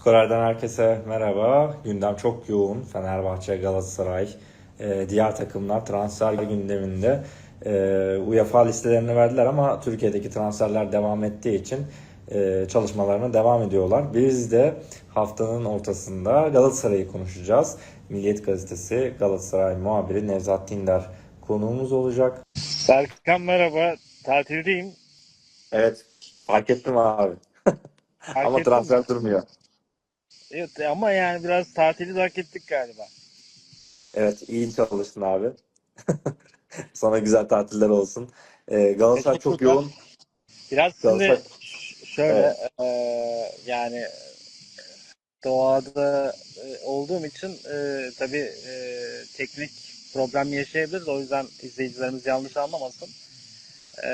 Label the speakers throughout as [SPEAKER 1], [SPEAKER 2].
[SPEAKER 1] Skorer'den herkese merhaba. Gündem çok yoğun. Fenerbahçe, Galatasaray, e, diğer takımlar transfer gündeminde. E, UEFA listelerini verdiler ama Türkiye'deki transferler devam ettiği için e, çalışmalarına devam ediyorlar. Biz de haftanın ortasında Galatasaray'ı konuşacağız. Milliyet Gazetesi Galatasaray muhabiri Nevzat Dindar konuğumuz olacak.
[SPEAKER 2] Serkan merhaba. Tatildeyim.
[SPEAKER 1] Evet fark ettim abi.
[SPEAKER 2] Fark
[SPEAKER 1] ama
[SPEAKER 2] ettim.
[SPEAKER 1] transfer durmuyor.
[SPEAKER 2] Evet, ama yani biraz tatili de hak ettik galiba.
[SPEAKER 1] Evet iyi çalıştın abi. Sana güzel tatiller olsun. Ee, Galatasaray çok
[SPEAKER 2] Teşekkürler.
[SPEAKER 1] yoğun.
[SPEAKER 2] Biraz şimdi
[SPEAKER 1] Galatasaray-
[SPEAKER 2] ş- şöyle eee, yani doğada e, olduğum için e, tabii e, teknik problem yaşayabiliriz. O yüzden izleyicilerimiz yanlış anlamasın. E,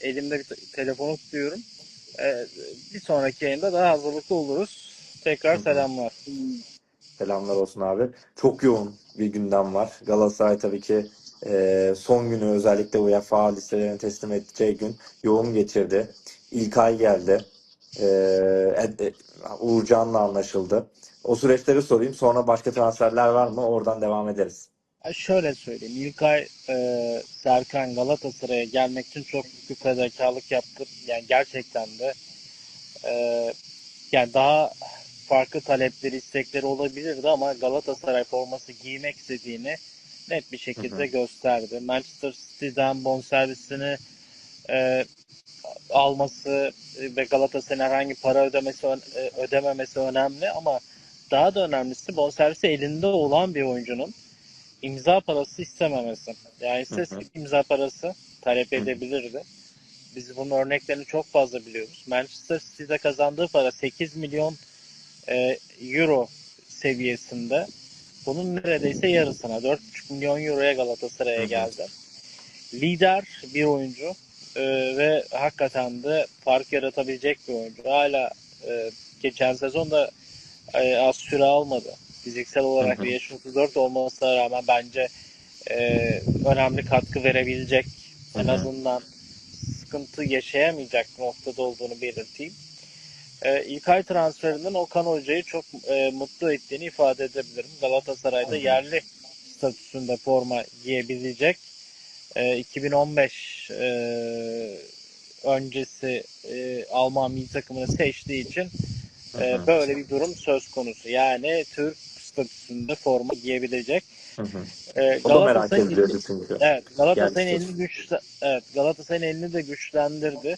[SPEAKER 2] elimde bir te- telefonu tutuyorum. E, bir sonraki yayında daha hazırlıklı oluruz. Tekrar selamlar.
[SPEAKER 1] Selamlar olsun abi. Çok yoğun bir gündem var. Galatasaray tabii ki e, son günü özellikle UEFA listelerini teslim edeceği gün yoğun geçirdi. İlk ay geldi. E, Ed- e, Uğurcan'la anlaşıldı. O süreçleri sorayım. Sonra başka transferler var mı? Oradan devam ederiz.
[SPEAKER 2] Ya Şöyle söyleyeyim. İlkay e, Serkan Galatasaray'a gelmek için çok büyük bir fedakarlık yaptı. Yani gerçekten de e, yani daha farklı talepleri, istekleri olabilirdi ama Galatasaray forması giymek istediğini net bir şekilde
[SPEAKER 1] Hı hı.
[SPEAKER 2] gösterdi. Manchester City'den bonservisini e, alması ve Galatasaray'ın herhangi para ödemesi ö- ödememesi önemli ama daha da önemlisi bonservisi elinde olan bir oyuncunun imza parası istememesi. Yani
[SPEAKER 1] hı.
[SPEAKER 2] imza parası talep edebilirdi. Biz bunun örneklerini çok fazla biliyoruz. Manchester City'de kazandığı para 8 milyon e, euro seviyesinde. Bunun neredeyse yarısına 4,5 milyon euroya
[SPEAKER 1] Hı
[SPEAKER 2] Galatasaray'a
[SPEAKER 1] hı.
[SPEAKER 2] geldi. Lider bir oyuncu e, ve hakikaten de fark yaratabilecek bir oyuncu. Hala e, geçen sezon da e, az süre almadı. Fiziksel
[SPEAKER 1] Hı
[SPEAKER 2] olarak
[SPEAKER 1] hı.
[SPEAKER 2] bir yaş 34 olmasına rağmen bence e, önemli katkı verebilecek
[SPEAKER 1] Hı
[SPEAKER 2] en
[SPEAKER 1] hı.
[SPEAKER 2] azından sıkıntı yaşayamayacak noktada olduğunu belirteyim. E, İlkay transferinden Okan Hoca'yı çok e, mutlu ettiğini ifade edebilirim. Galatasaray'da
[SPEAKER 1] hı.
[SPEAKER 2] yerli statüsünde forma giyebilecek. E, 2015 e, öncesi e, Alman milli takımını seçtiği için e, böyle bir durum söz konusu. Yani Türk statüsünde forma giyebilecek.
[SPEAKER 1] Hı hı.
[SPEAKER 2] E, Galatasaray'ın evet Galatasaray'ın
[SPEAKER 1] Geldi
[SPEAKER 2] elini güç evet Galatasaray'ın elini de güçlendirdi.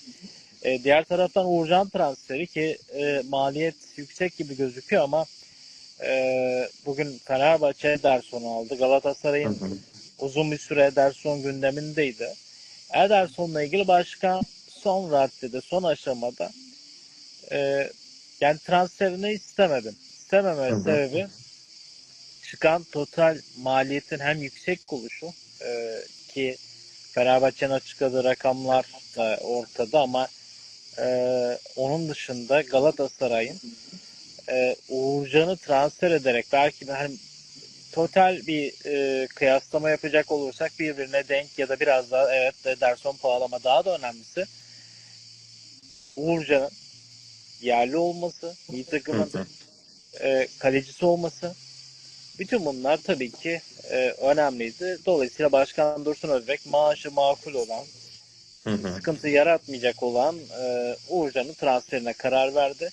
[SPEAKER 2] E, diğer taraftan Uğurcan transferi ki e, maliyet yüksek gibi gözüküyor ama e, bugün Fenerbahçe Ederson'u aldı. Galatasaray'ın
[SPEAKER 1] hı.
[SPEAKER 2] uzun bir süre Ederson gündemindeydi. Ederson'la ilgili başkan son raddede, son aşamada e, yani transferini istemedim. İstememe
[SPEAKER 1] Hı hı.
[SPEAKER 2] sebebi çıkan total maliyetin hem yüksek oluşu e, ki Fenerbahçe'nin açıkladığı rakamlar da ortada ama e, onun dışında Galatasaray'ın e, Uğurcan'ı transfer ederek belki de hani total bir e, kıyaslama yapacak olursak birbirine denk ya da biraz daha evet Ederson pahalama daha da önemlisi Uğurcan'ın yerli olması, iyi takımın e, kalecisi olması. Bütün bunlar tabii ki e, önemliydi. Dolayısıyla Başkan Dursun Özbek maaşı makul olan,
[SPEAKER 1] Hı hı.
[SPEAKER 2] sıkıntı yaratmayacak olan e, Uğurcan'ın transferine karar verdi.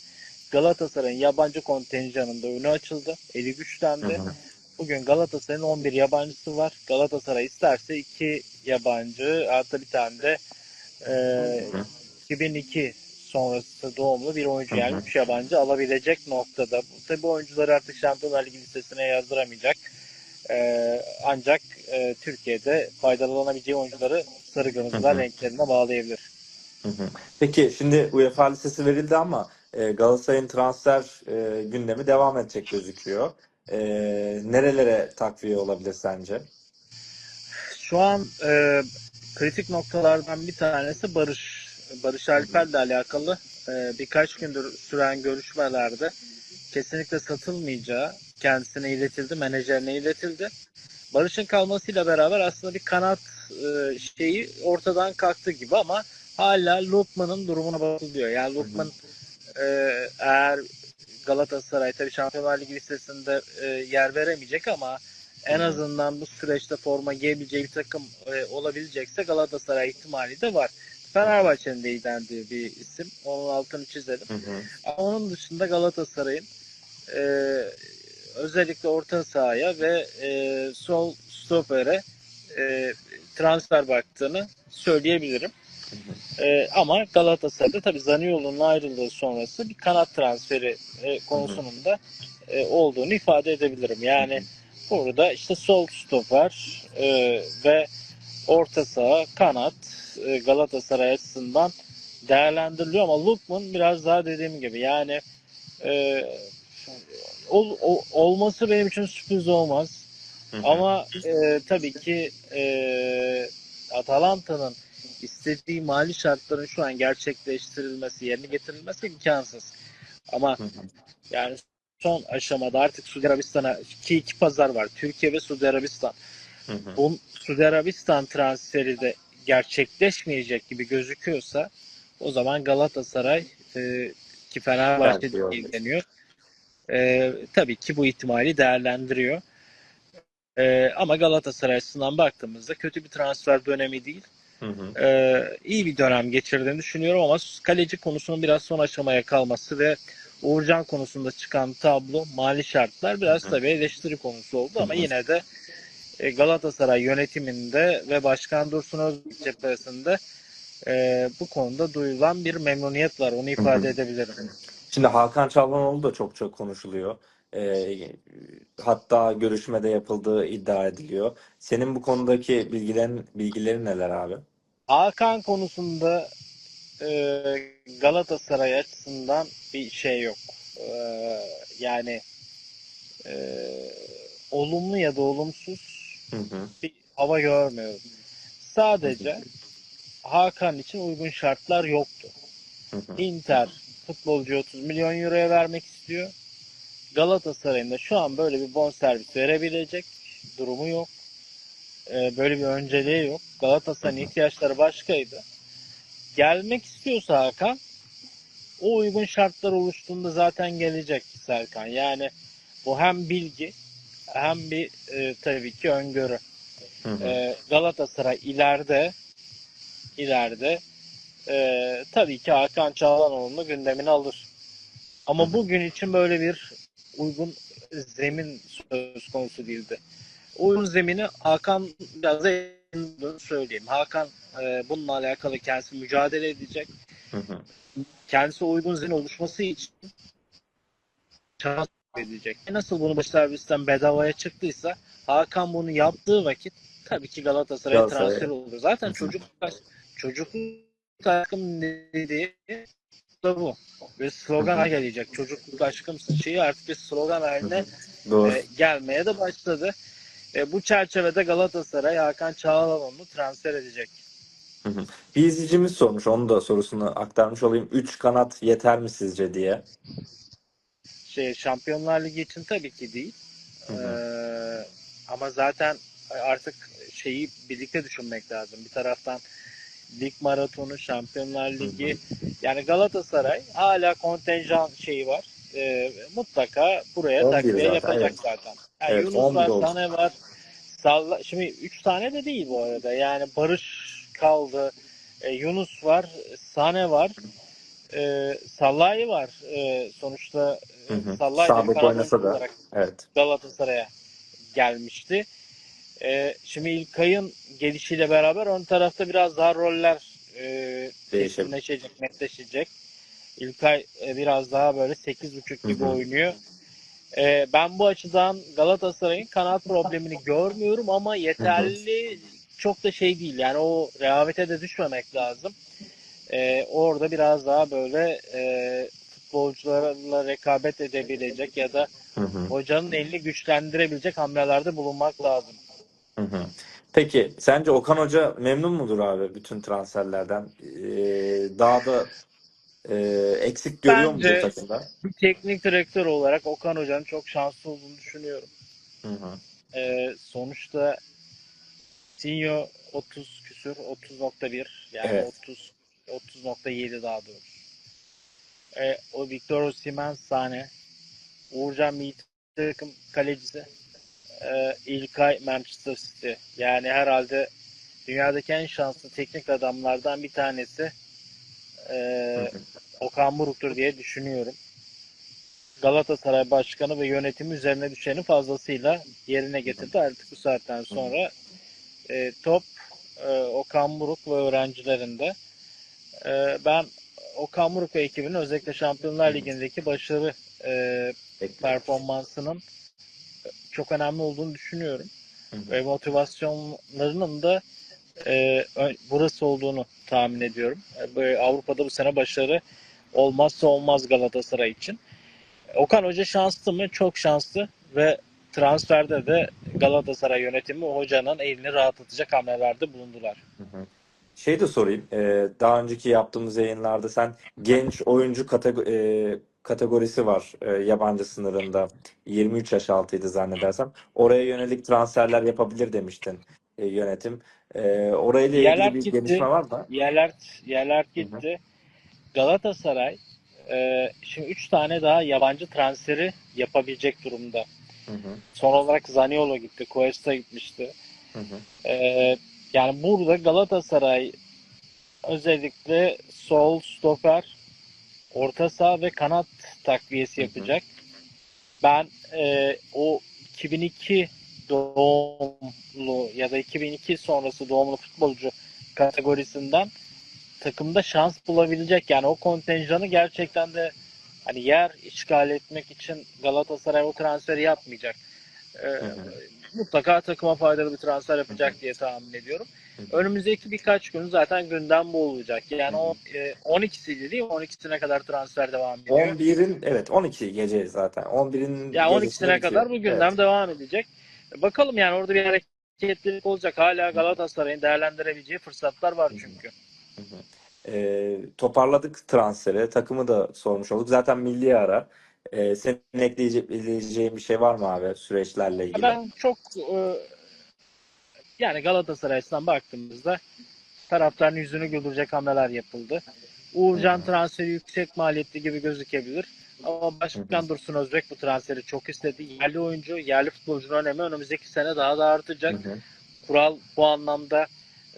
[SPEAKER 2] Galatasaray'ın yabancı kontenjanında önü açıldı. Eli güçlendi.
[SPEAKER 1] hı.
[SPEAKER 2] Bugün Galatasaray'ın 11 yabancısı var. Galatasaray isterse 2 yabancı artı bir tane de e,
[SPEAKER 1] Hı hı.
[SPEAKER 2] 2002 sonrası doğumlu bir oyuncu yani
[SPEAKER 1] hı.
[SPEAKER 2] 3 yabancı alabilecek noktada. Bu oyuncuları artık Şampiyonlar Ligi listesine yazdıramayacak. Ee, ancak e, Türkiye'de faydalanabileceği oyuncuları sarı kırmızılar
[SPEAKER 1] hı.
[SPEAKER 2] renklerine bağlayabilir.
[SPEAKER 1] Peki şimdi UEFA listesi verildi ama e, Galatasaray'ın transfer e, gündemi devam edecek gözüküyor. E, nerelere takviye olabilir sence?
[SPEAKER 2] Şu an e, kritik noktalardan bir tanesi Barış. Barış. Alper'le alakalı e, birkaç gündür süren görüşmelerde kesinlikle satılmayacağı kendisine iletildi, menajerine iletildi. Barış'ın kalmasıyla beraber aslında bir kanat e, şeyi ortadan kalktı gibi ama hala Lukman'ın durumuna bakılıyor. Yani. Lukman e, eğer Galatasaray tabii Şampiyonlar Ligi listesinde e, yer veremeyecek ama en azından bu süreçte forma giyebileceği bir takım e, olabilecekse Galatasaray ihtimali de var. Fenerbahçe'nin de ilgilendiği bir isim. Onun altını çizelim.
[SPEAKER 1] Hı hı.
[SPEAKER 2] Ama onun dışında Galatasaray'ın e, özellikle orta sahaya ve e, sol stopere e, transfer baktığını söyleyebilirim. E, ama Galatasaray'da tabii Zaniolo'nun ayrılığı sonrası bir kanat transferi e, konusunun da e, olduğunu ifade edebilirim. Yani burada işte sol stoper e, ve orta saha kanat e, Galatasaray açısından değerlendiriliyor ama Lukman biraz daha dediğim gibi yani e, ol- o- olması benim için sürpriz olmaz. Ama e, tabii ki e, Atalanta'nın istediği mali şartların şu an gerçekleştirilmesi, yerine getirilmesi imkansız. Ama
[SPEAKER 1] Hı hı.
[SPEAKER 2] yani son aşamada artık Suudi Arabistan'a ki iki pazar var. Türkiye ve Suudi Arabistan.
[SPEAKER 1] Hı hı.
[SPEAKER 2] Bu Suudi Arabistan transferi de gerçekleşmeyecek gibi gözüküyorsa o zaman Galatasaray e, ki Fenerbahçe ilgileniyor. E, tabii ki bu ihtimali değerlendiriyor. E, ama Galatasaray açısından baktığımızda kötü bir transfer dönemi değil.
[SPEAKER 1] Hı hı.
[SPEAKER 2] Ee, iyi bir dönem geçirdiğini düşünüyorum ama kaleci konusunun biraz son aşamaya kalması ve Uğurcan konusunda çıkan tablo, mali şartlar biraz tabii eleştiri konusu oldu ama yine de e, Galatasaray yönetiminde ve Başkan Dursun Özbek cephesinde e, bu konuda duyulan bir memnuniyet var. Onu ifade edebilirim.
[SPEAKER 1] Şimdi Hakan Çalhanoğlu da çok çok konuşuluyor. Ee, hatta görüşmede yapıldığı iddia ediliyor. Senin bu konudaki bilgilerin bilgilerin neler abi?
[SPEAKER 2] Hakan konusunda e, Galatasaray açısından bir şey yok. E, yani e, olumlu ya da olumsuz
[SPEAKER 1] Hı hı.
[SPEAKER 2] bir hava görmüyorum. Sadece Hakan için uygun şartlar yoktu.
[SPEAKER 1] Hı hı.
[SPEAKER 2] Inter futbolcuyu 30 milyon euroya vermek istiyor. Galatasaray'ın da şu an böyle bir bonservis verebilecek durumu yok. Ee, böyle bir önceliği yok. Galatasaray'ın ihtiyaçları başkaydı. Gelmek istiyorsa Hakan o uygun şartlar oluştuğunda zaten gelecek Serkan. Yani bu hem bilgi hem bir e, tabii ki öngörü.
[SPEAKER 1] Hı hı.
[SPEAKER 2] Ee, Galatasaray ileride ileride e, tabii ki Hakan Çalhanoğlu'nu gündemine alır. Ama
[SPEAKER 1] Hı hı.
[SPEAKER 2] bugün için böyle bir uygun zemin söz konusu değildi. Uygun zemini Hakan biraz da söyleyeyim. Hakan e, bununla alakalı kendisi mücadele edecek.
[SPEAKER 1] Hı hı.
[SPEAKER 2] Kendisi uygun zemin oluşması için çaba edecek. Nasıl bunu başarabilirsen bedavaya çıktıysa Hakan bunu yaptığı vakit tabii ki Galatasaray'a
[SPEAKER 1] Galatasaray.
[SPEAKER 2] transfer olur. Zaten çocuk çocukluk takım dediği da bu. Ve slogana gelecek. Çocukluk aşkımsın şeyi artık bir slogan haline
[SPEAKER 1] Doğru.
[SPEAKER 2] e, gelmeye de başladı. E, bu çerçevede Galatasaray Hakan Çağlanoğlu'nu transfer edecek.
[SPEAKER 1] Hı hı. Bir izleyicimiz sormuş. Onun da sorusunu aktarmış olayım. 3 kanat yeter mi sizce diye.
[SPEAKER 2] Şey, Şampiyonlar Ligi için tabii ki değil.
[SPEAKER 1] Hı.
[SPEAKER 2] Ee, ama zaten artık şeyi birlikte düşünmek lazım. Bir taraftan lig maratonu, Şampiyonlar Ligi. Yani Galatasaray hala kontenjan şeyi var. Ee, mutlaka buraya
[SPEAKER 1] 11
[SPEAKER 2] takviye
[SPEAKER 1] zaten,
[SPEAKER 2] yapacak
[SPEAKER 1] evet.
[SPEAKER 2] zaten. Yani
[SPEAKER 1] Evet,
[SPEAKER 2] Yunus
[SPEAKER 1] 11
[SPEAKER 2] var. Sane var. Salla, şimdi 3 tane de değil bu arada. Yani Barış kaldı. E, Yunus var, Sane var. E, Sallai var. E, sonuçta
[SPEAKER 1] oynasa
[SPEAKER 2] oyuncusu
[SPEAKER 1] da. Evet.
[SPEAKER 2] Galatasaray'a gelmişti. Ee, şimdi İlkay'ın gelişiyle beraber ön tarafta biraz daha roller e, kesinleşecek, netleşecek. İlkay e, biraz daha böyle 8.5 gibi
[SPEAKER 1] Hı hı.
[SPEAKER 2] oynuyor. Ee, ben bu açıdan Galatasaray'ın kanat problemini görmüyorum ama yeterli çok da şey değil. Yani o rehavete de düşmemek lazım. Ee, orada biraz daha böyle e, futbolcularla rekabet edebilecek ya da
[SPEAKER 1] Hı hı.
[SPEAKER 2] hocanın elini güçlendirebilecek hamlelerde bulunmak lazım.
[SPEAKER 1] Hı hı. Peki sence Okan Hoca memnun mudur abi bütün transferlerden? Ee, daha da e, eksik görüyor mudur
[SPEAKER 2] Bence-
[SPEAKER 1] takımda?
[SPEAKER 2] Bir teknik direktör olarak Okan Hoca'nın çok şanslı olduğunu düşünüyorum.
[SPEAKER 1] Hı hı.
[SPEAKER 2] Ee, sonuçta Sinyo 30 küsür, 30.1 yani
[SPEAKER 1] Evet.
[SPEAKER 2] 30 30.7 daha doğrusu. Ee, o Victor Osimhen sahne. Uğurcan milli takım kalecisi. Ee, İlkay Manchester City. Yani herhalde dünyadaki en şanslı teknik adamlardan bir tanesi ee, Okan Buruk'tur diye düşünüyorum. Galatasaray Başkanı ve yönetimi üzerine düşeni fazlasıyla yerine getirdi. Artık bu saatten sonra e, top e, Okan Buruk ve öğrencilerinde. E, ben Okan Buruk ve ekibinin özellikle Şampiyonlar Ligi'ndeki başarı e, performansının çok önemli olduğunu düşünüyorum.
[SPEAKER 1] Hı hı.
[SPEAKER 2] Ve motivasyonlarının da e, burası olduğunu tahmin ediyorum. E, Avrupa'da bu sene başarı olmazsa olmaz Galatasaray için. Okan Hoca şanslı mı? Çok şanslı ve transferde de Galatasaray yönetimi hocanın elini rahatlatacak hamlelerde bulundular.
[SPEAKER 1] Hı hı. Şey de sorayım. Ee, daha önceki yaptığımız yayınlarda sen genç oyuncu katego- e, kategorisi var e, yabancı sınırında. 23 yaş altıydı zannedersem. Oraya yönelik transferler yapabilir demiştin e, yönetim. E, orayla ilgili
[SPEAKER 2] Yerler
[SPEAKER 1] bir
[SPEAKER 2] gitti.
[SPEAKER 1] gelişme var mı?
[SPEAKER 2] Yerler yerler gitti. Galatasaray e, şimdi 3 tane daha yabancı transferi yapabilecek durumda.
[SPEAKER 1] Hı hı,
[SPEAKER 2] Son olarak Zaniolo gitti, Cuesta gitmişti.
[SPEAKER 1] hı hı,
[SPEAKER 2] Ee, yani burada Galatasaray özellikle sol stoper, orta saha ve kanat takviyesi
[SPEAKER 1] Hı hı.
[SPEAKER 2] yapacak. Ben e, o 2002 doğumlu ya da 2002 sonrası doğumlu futbolcu kategorisinden takımda şans bulabilecek. Yani o kontenjanı gerçekten de hani yer işgal etmek için Galatasaray o transferi yapmayacak. Ee,
[SPEAKER 1] hı.
[SPEAKER 2] mutlaka takıma faydalı bir transfer yapacak diye tahmin ediyorum. Önümüzdeki birkaç gün zaten gündem bu olacak. Yani o e, 12'siydi değil mi? 12'sine kadar transfer devam ediyor.
[SPEAKER 1] 11'in evet 12 gece zaten. 11'in
[SPEAKER 2] Ya
[SPEAKER 1] gecesinde
[SPEAKER 2] 12'sine
[SPEAKER 1] bitiyor.
[SPEAKER 2] kadar bu gündem
[SPEAKER 1] Evet.
[SPEAKER 2] devam edecek. Bakalım yani orada bir hareketlilik olacak. Hala Galatasaray'ın değerlendirebileceği fırsatlar var çünkü.
[SPEAKER 1] Hı hı. Ee, toparladık transferi. Takımı da sormuş olduk. Zaten milli ara. Ee, senin ekleyeceğin bir şey var mı abi süreçlerle ilgili?
[SPEAKER 2] Ben çok e, yani Galatasaray açısından baktığımızda taraftarın yüzünü güldürecek hamleler yapıldı. Uğurcan transferi yüksek maliyetli gibi gözükebilir. Ama
[SPEAKER 1] hı.
[SPEAKER 2] Dursun Özbek bu transferi çok istedi. Yerli oyuncu, yerli futbolcunun önemi önümüzdeki sene daha da artacak.
[SPEAKER 1] Hı hı.
[SPEAKER 2] Kural bu anlamda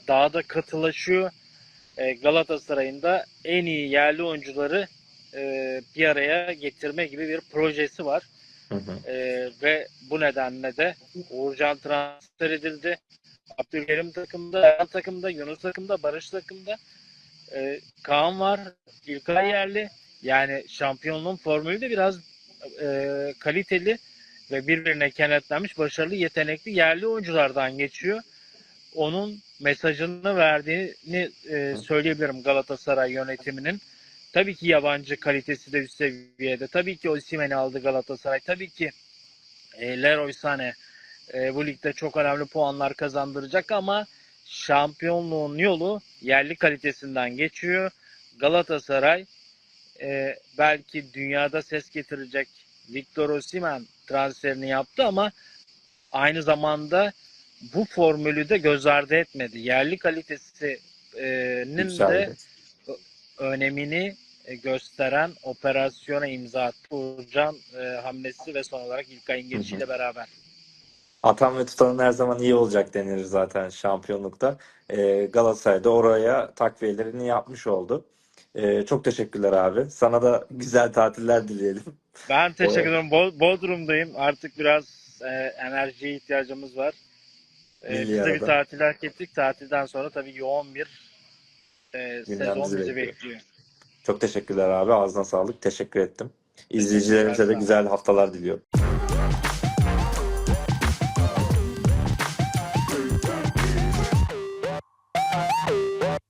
[SPEAKER 2] daha da katılaşıyor. E, Galatasaray'ın da en iyi yerli oyuncuları e, bir araya getirme gibi bir projesi var.
[SPEAKER 1] Hı hı.
[SPEAKER 2] E, ve bu nedenle de Uğurcan transfer edildi. Abdülkerim takımda, Erhan takımda, Yunus takımda, Barış takımda. E, Kaan var, İlkay yerli. Yani şampiyonluğun formülü de biraz e, kaliteli ve birbirine kenetlenmiş başarılı, yetenekli yerli oyunculardan geçiyor. Onun mesajını verdiğini e, söyleyebilirim Galatasaray yönetiminin. Tabii ki yabancı kalitesi de üst seviyede. Tabii ki Osimhen'i aldı Galatasaray. Tabii ki e, Leroy Sané e, bu ligde çok önemli puanlar kazandıracak ama şampiyonluğun yolu yerli kalitesinden geçiyor. Galatasaray e, belki dünyada ses getirecek Victor Osimhen transferini yaptı ama aynı zamanda bu formülü de göz ardı etmedi. Yerli kalitesinin de önemini e, gösteren operasyona imza attı. Uğurcan e, hamlesi ve son olarak İlkay'ın gelişiyle beraber.
[SPEAKER 1] Atan ve tutanın her zaman iyi olacak denir zaten şampiyonlukta. Ee, Galatasaray da oraya takviyelerini yapmış oldu. Ee, çok teşekkürler abi. Sana da güzel tatiller dileyelim.
[SPEAKER 2] Ben teşekkür ederim. Bo- Bodrum'dayım. Artık biraz e, enerjiye ihtiyacımız var. E,
[SPEAKER 1] Milli
[SPEAKER 2] biz de bir tatil hak ettik. Tatilden sonra tabii yoğun bir e, sezon
[SPEAKER 1] bizi bekliyor.
[SPEAKER 2] bekliyor.
[SPEAKER 1] Çok teşekkürler abi. Ağzına sağlık. Teşekkür ettim. İzleyicilerimize de güzel haftalar diliyorum.